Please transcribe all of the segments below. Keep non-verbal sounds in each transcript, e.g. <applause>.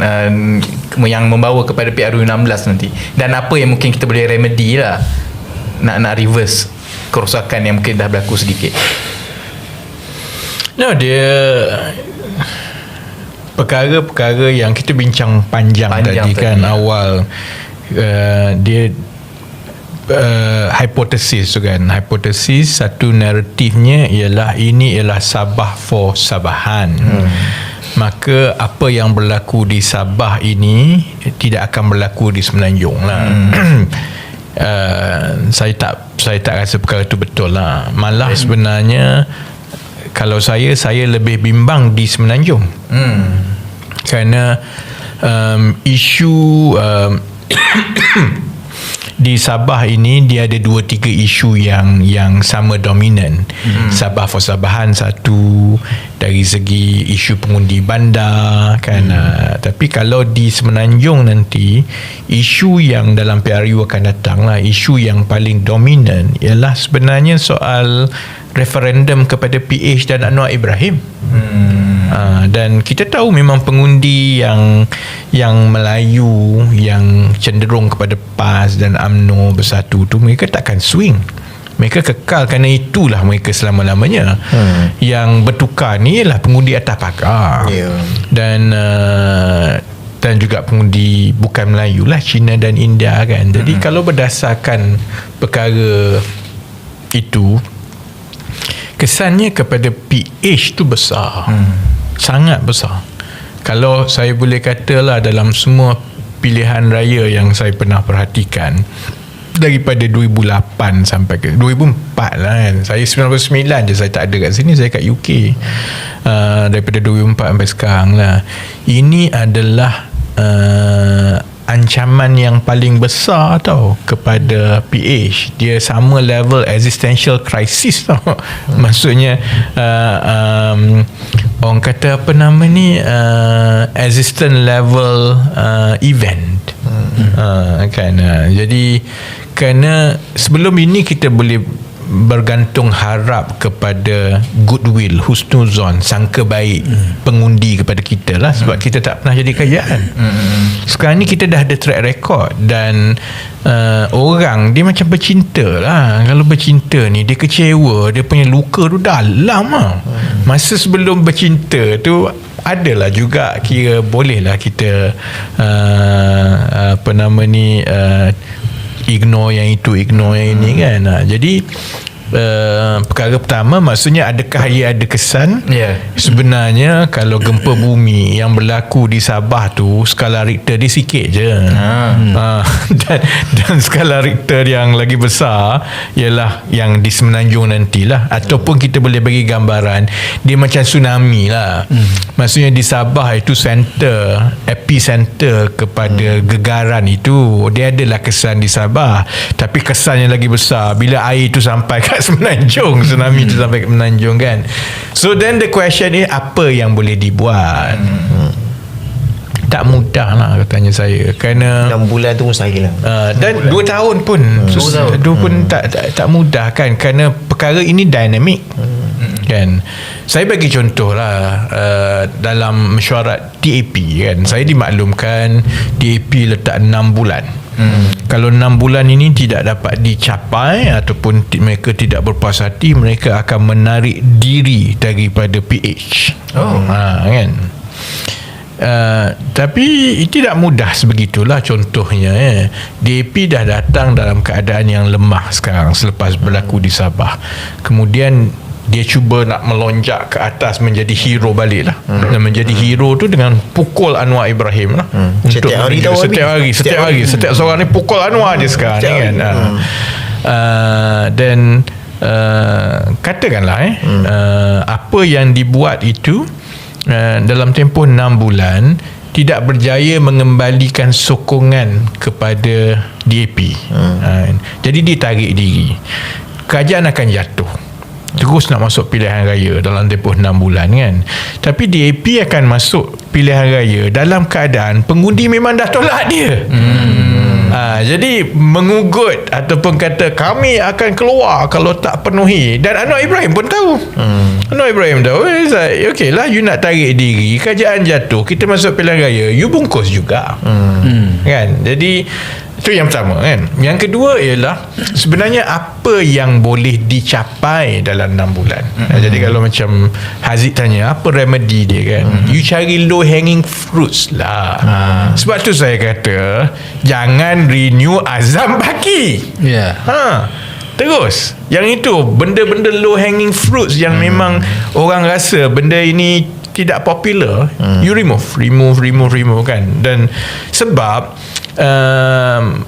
uh, yang membawa kepada PRU16 nanti. Dan apa yang mungkin kita boleh remedy lah nak nak reverse kerosakan yang mungkin dah berlaku sedikit. No, dia perkara-perkara yang kita bincang panjang, Panjang tadi, tadi, kan ya. awal. Uh, dia uh, hipotesis tu kan. Hipotesis satu naratifnya ialah ini ialah Sabah for Sabahan. Hmm. Maka apa yang berlaku di Sabah ini tidak akan berlaku di Semenanjung lah hmm. <clears throat> uh, saya tak saya tak rasa perkara itu betul lah malah hmm. sebenarnya kalau saya saya lebih bimbang di Semenanjung hmm. kerana um, isu um, di Sabah ini dia ada dua tiga isu yang yang sama dominan. Hmm. Sabah for Sabahan satu dari segi isu pengundi bandar kan hmm. uh, tapi kalau di Semenanjung nanti isu yang dalam PRU akan datang lah isu yang paling dominan ialah sebenarnya soal referendum kepada PH dan Anwar Ibrahim. Hmm. Uh, dan kita tahu memang pengundi yang yang Melayu yang cenderung kepada PAS dan AMNO bersatu tu mereka takkan swing mereka kekal kerana itulah mereka selama-lamanya hmm. yang bertukar ni ialah pengundi atas pagar Ya. dan uh, dan juga pengundi bukan Melayu lah Cina dan India kan jadi hmm. kalau berdasarkan perkara itu kesannya kepada PH tu besar hmm. Sangat besar. Kalau saya boleh katalah dalam semua pilihan raya yang saya pernah perhatikan daripada 2008 sampai ke 2004 lah kan. Saya 99 je saya tak ada kat sini saya kat UK uh, daripada 2004 sampai sekarang lah. Ini adalah uh, ancaman yang paling besar tau kepada PH dia sama level existential crisis <laughs> tau. Maksudnya uh, um, orang kata apa nama ni? Uh, existent level uh, event. Uh, kan uh, jadi kerana sebelum ini kita boleh bergantung harap kepada goodwill husnuzon sangka baik hmm. pengundi kepada kita lah sebab hmm. kita tak pernah jadi kerajaan hmm. sekarang ni kita dah ada track record dan uh, orang dia macam bercinta lah kalau bercinta ni dia kecewa dia punya luka tu dalam lah hmm. masa sebelum bercinta tu adalah juga kira boleh lah kita uh, apa nama ni uh, ignore yang itu ignore yang ini kan. Ha, jadi Uh, perkara pertama maksudnya adakah ia ada kesan Ya. sebenarnya kalau gempa bumi yang berlaku di Sabah tu skala Richter dia sikit je Ha. ha, <laughs> dan, dan skala Richter yang lagi besar ialah yang di Semenanjung nantilah ataupun kita boleh bagi gambaran dia macam tsunami lah hmm. maksudnya di Sabah itu center epicenter kepada hmm. gegaran itu dia adalah kesan di Sabah tapi kesan yang lagi besar bila air itu sampai kat Semenanjung. Tsunami itu sampai ke Semenanjung kan? So then the question is apa yang boleh dibuat? Hmm. tak mudah lah katanya saya. Kerana 6 bulan tu mustahil lah. Uh, dan dua tahun pun. Sus, Dua tahun. dua pun tak, tak tak mudah kan? Kerana perkara ini dinamik kan? Saya bagi contoh lah uh, dalam mesyuarat DAP kan? Saya dimaklumkan DAP letak 6 bulan hmm. kalau 6 bulan ini tidak dapat dicapai ataupun ti- mereka tidak berpuas hati mereka akan menarik diri daripada PH Oh. ha, kan Uh, tapi tidak mudah sebegitulah contohnya eh. DAP dah datang dalam keadaan yang lemah sekarang selepas berlaku di Sabah kemudian dia cuba nak melonjak ke atas menjadi hero balik lah hmm. dan menjadi hero tu dengan pukul Anwar Ibrahim lah hmm. Setiap hari setiap hari setiap, Setiap hari hari. setiap seorang ni pukul Anwar je sekarang ni Setiap kan hari. Ah. Hmm. uh, dan uh, katakanlah eh hmm. uh, apa yang dibuat itu uh, dalam tempoh 6 bulan tidak berjaya mengembalikan sokongan kepada DAP. Hmm. Uh, jadi dia tarik diri. Kerajaan akan jatuh. Terus nak masuk pilihan raya dalam tempoh 6 bulan kan. Tapi DAP akan masuk pilihan raya dalam keadaan pengundi memang dah tolak dia. Hmm. ha, jadi mengugut ataupun kata kami akan keluar kalau tak penuhi dan Anwar Ibrahim pun tahu hmm. Anwar Ibrahim tahu It's like, okay lah you nak tarik diri kerajaan jatuh kita masuk pilihan raya you bungkus juga hmm. kan jadi itu yang pertama kan yang kedua ialah sebenarnya apa yang boleh dicapai dalam 6 bulan hmm. jadi kalau macam Haziq tanya apa remedy dia kan hmm. you cari low hanging fruits lah hmm. sebab tu saya kata jangan renew azam baki Ya. ha terus yang itu benda-benda low hanging fruits yang hmm. memang orang rasa benda ini tidak popular hmm. you remove remove remove remove kan dan sebab um,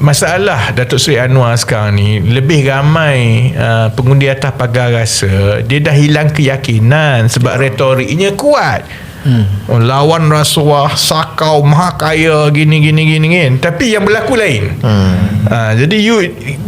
masalah Datuk Seri Anwar sekarang ni lebih ramai uh, pengundi atas pagar rasa dia dah hilang keyakinan sebab retoriknya kuat hmm. lawan rasuah sakau maha kaya gini gini gini kan tapi yang berlaku lain hmm. uh, jadi you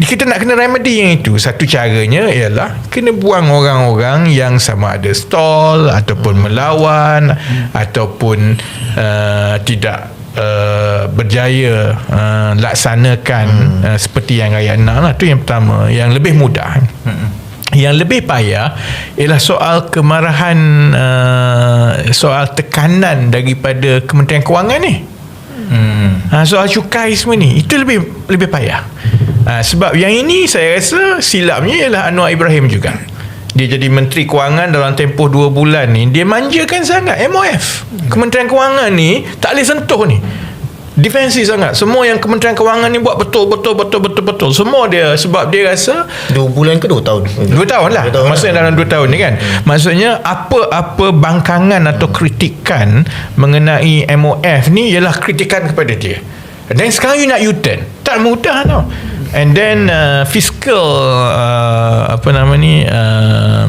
kita nak kena remedy yang itu satu caranya ialah kena buang orang-orang yang sama ada stall ataupun melawan hmm. ataupun uh, tidak Uh, berjaya uh, laksanakan hmm. uh, seperti yang rakyat nak lah tu yang pertama yang lebih mudah hmm. yang lebih payah ialah soal kemarahan uh, soal tekanan daripada Kementerian Kewangan ni hmm. uh, soal cukai semua ni itu lebih lebih payah uh, sebab yang ini saya rasa silapnya ialah Anwar Ibrahim juga dia jadi menteri kewangan dalam tempoh 2 bulan ni. Dia manjakan sangat MOF Kementerian Kewangan ni tak boleh sentuh ni. Defensif sangat. Semua yang Kementerian Kewangan ni buat betul betul betul betul betul. Semua dia sebab dia rasa Dua bulan ke dua tahun? Dua tahun lah. Dua tahun Maksudnya lah. dalam dua tahun ni kan. Maksudnya Apa-apa bangkangan Atau kritikan Mengenai MOF ni Ialah kritikan kepada dia. Dan sekarang you nak U-turn. Tak mudah tau And then uh, Fiscal uh, Apa nama ni uh,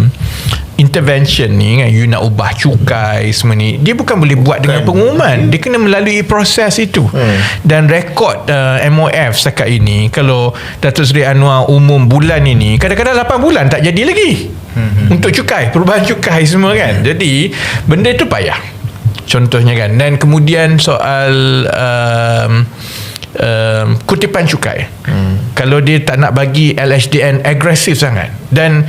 intervention ni kan you nak ubah cukai semua ni dia bukan boleh buat dengan pengumuman. Dia kena melalui proses itu. Hmm. dan rekod uh, MOF setakat ini kalau Datuk Seri Anwar umum bulan ini kadang-kadang 8 bulan tak jadi lagi. Hmm. untuk cukai perubahan cukai semua kan. Jadi benda itu payah. Contohnya kan. Dan kemudian soal um, um, kutipan cukai. Hmm. Kalau dia tak nak bagi LHDN agresif sangat. Dan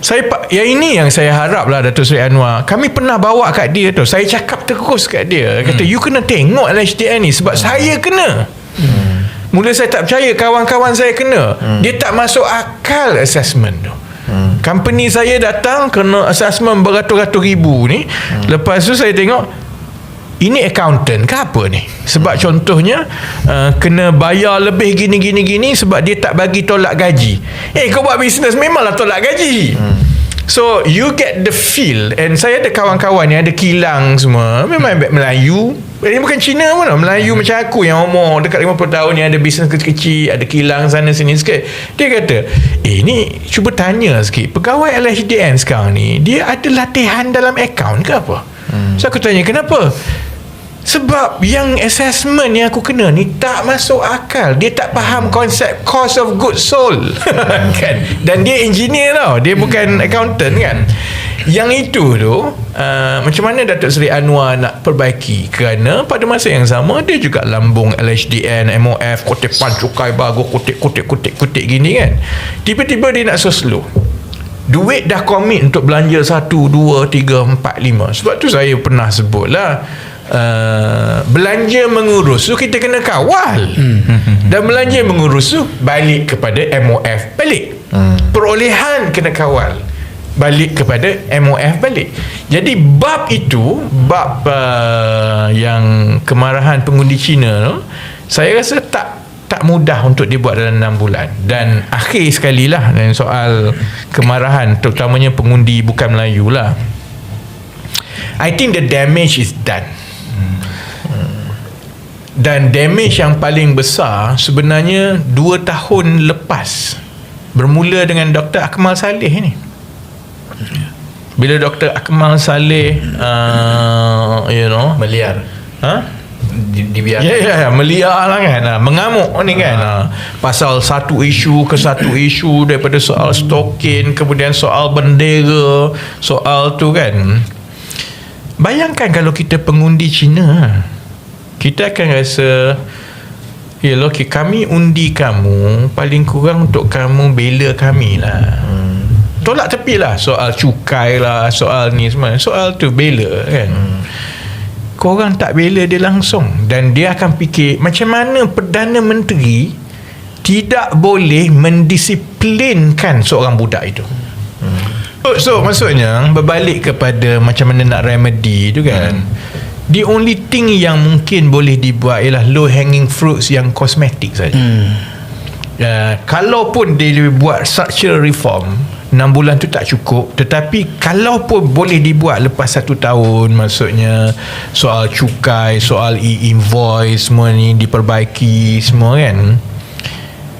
saya yang ini yang saya harap lah Datuk Seri Anwar kami pernah bawa kat dia tu. Saya cakap terus kat dia. Kata you kena tengok LHDN ni sebab saya kena. Hmm. mula saya tak percaya kawan-kawan saya kena. Hmm. dia tak masuk akal assessment tu. Hmm. company saya datang kena assessment beratus-ratus ribu ni. Hmm. lepas tu saya tengok ini accountant ke apa ni sebab hmm. contohnya uh, kena bayar lebih gini gini gini sebab dia tak bagi tolak gaji eh kau buat bisnes memanglah tolak gaji hmm. so you get the feel and saya ada kawan-kawan yang ada kilang semua memang hmm. Melayu ini bukan Cina pun. Melayu hmm. macam aku yang umur dekat 50 tahun yang ada bisnes kecil-kecil ada kilang sana sini sikit dia kata eh ni cuba tanya sikit pegawai LHDN sekarang ni dia ada latihan dalam account ke apa hmm. so aku tanya kenapa sebab yang assessment yang aku kena ni tak masuk akal. Dia tak faham konsep cost of goods sold. <laughs> kan? Dan dia engineer tau. Dia bukan accountant kan. Yang itu tu uh, macam mana Datuk Seri Anwar nak perbaiki kerana pada masa yang sama dia juga lambung LHDN, MOF, kutipan cukai bagus, kutik-kutik-kutik-kutik gini kan. Tiba-tiba dia nak so slow. Duit dah komit untuk belanja 1, 2, 3, 4, 5. Sebab tu saya pernah sebut lah Uh, belanja mengurus. Tu kita kena kawal. Hmm. dan belanja mengurus tu balik kepada MOF balik. Hmm. perolehan kena kawal. Balik kepada MOF balik. Jadi bab itu bab uh, yang kemarahan pengundi Cina tu saya rasa tak tak mudah untuk dibuat dalam 6 bulan. Dan akhir sekali lah dan soal kemarahan terutamanya pengundi bukan Melayu lah. I think the damage is done dan damage yang paling besar sebenarnya 2 tahun lepas bermula dengan Dr. Akmal Saleh ni bila Dr. Akmal Saleh uh, you know Meliar ha? di, dibiarkan Ya, ya, ya, meliar lah kan. Ha, mengamuk ni kan. Ha, pasal satu isu ke satu isu daripada soal stokin, kemudian soal bendera, soal tu kan. Bayangkan kalau kita pengundi Cina, kita akan rasa Ya okay, kami undi kamu paling kurang untuk kamu bela kami lah. Hmm. Tolak tepi lah soal cukai lah, soal ni semua. Soal tu bela kan. Hmm. Korang tak bela dia langsung dan dia akan fikir macam mana Perdana Menteri tidak boleh mendisiplinkan seorang budak itu. Hmm. So, so maksudnya berbalik kepada macam mana nak remedy tu kan. Hmm. The only thing yang mungkin boleh dibuat ialah low hanging fruits yang kosmetik saja. Hmm. Uh, kalaupun dia buat structural reform 6 bulan tu tak cukup tetapi kalau pun boleh dibuat lepas satu tahun maksudnya soal cukai soal e-invoice semua ni diperbaiki semua kan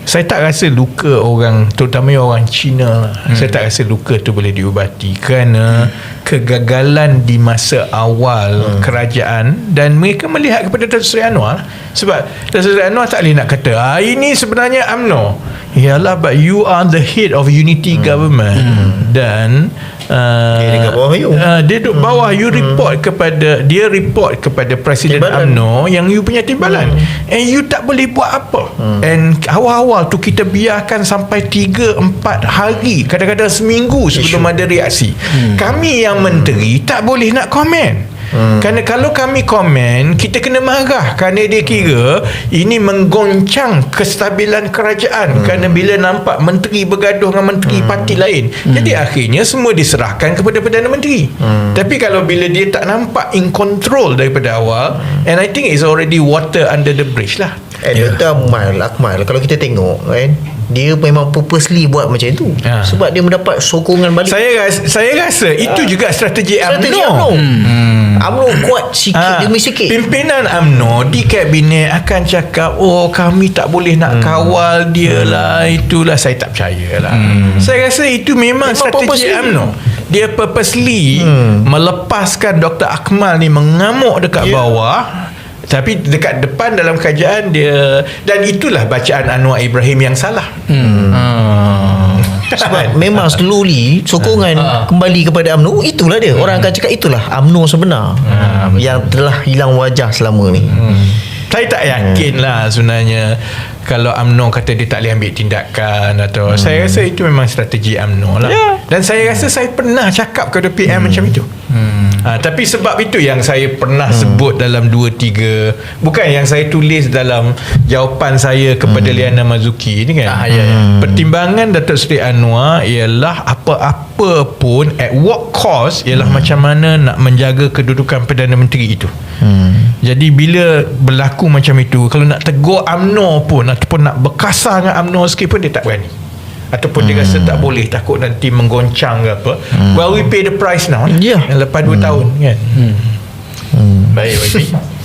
saya tak rasa luka orang terutama orang Cina hmm. saya tak rasa luka tu boleh diubati kerana hmm. Kegagalan di masa awal hmm. kerajaan dan mereka melihat kepada Datuk Seri Anwar. Sebab Datuk Seri Anwar tak boleh nak kata ah, ini sebenarnya UMNO. Yalah but you are the head of unity hmm. government. Hmm. dan uh, dia dekat bawah you. uh, dia duduk bawah. You Hmm. report kepada dia report kepada Presiden Timbalan. UMNO yang you punya timbalan. Hmm. and you tak boleh buat apa. And awal-awal tu kita biarkan sampai 3 4 hari kadang-kadang seminggu sebelum ada reaksi. Kami yang menteri tak boleh nak komen Hmm. Kerana kalau kami komen Kita kena marah Kerana dia kira Ini menggoncang Kestabilan kerajaan hmm. Kerana bila nampak Menteri bergaduh Dengan menteri hmm. parti lain hmm. Jadi akhirnya Semua diserahkan kepada Perdana Menteri hmm. Tapi kalau bila dia tak nampak In control daripada awal hmm. And I think it's already Water under the bridge lah Eh, yeah. Dr. Akmal, Akmal Kalau kita tengok kan Dia memang purposely buat macam itu Ya. Sebab dia mendapat sokongan balik Saya rasa, saya rasa Itu juga strategi Strategi UMNO UMNO hmm. UMNO kuat sikit Ah, Demi sikit Pimpinan UMNO di kabinet akan cakap oh kami tak boleh nak Hmm. kawal dia lah itulah saya tak percaya lah saya rasa itu memang, Memang strategi. UMNO dia purposely Hmm. melepaskan Dr. Akmal ni mengamuk dekat Ya. bawah tapi dekat depan dalam kerajaan dia dan itulah bacaan Anwar Ibrahim yang salah hmm. <laughs> Sebab memang slowly Sokongan kembali kepada UMNO Itulah dia Orang akan cakap itulah UMNO sebenar Yang telah hilang wajah selama ni Saya tak yakin lah sebenarnya kalau UMNO kata dia tak boleh ambil tindakan atau hmm. saya rasa itu memang strategi UMNO lah. Ya. Dan saya rasa saya pernah cakap kepada PM hmm. macam itu. Hmm. Ha, tapi sebab itu yang saya pernah hmm. sebut dalam 2 3 bukan yang saya tulis dalam jawapan saya kepada hmm. Liana Mazuki ni kan. Ah, ya, ya. Pertimbangan Datuk Seri Anwar ialah apa-apa pun at what cost ialah hmm. macam mana nak menjaga kedudukan Perdana Menteri itu. Hmm. Jadi bila berlaku macam itu kalau nak tegur UMNO pun ataupun nak berkasar dengan UMNO sikit pun dia tak berani. Ataupun dia rasa tak boleh takut nanti menggoncang ke apa. Well we pay the price now. Ya. Yang lepas 2 tahun kan. Baik YB <laughs>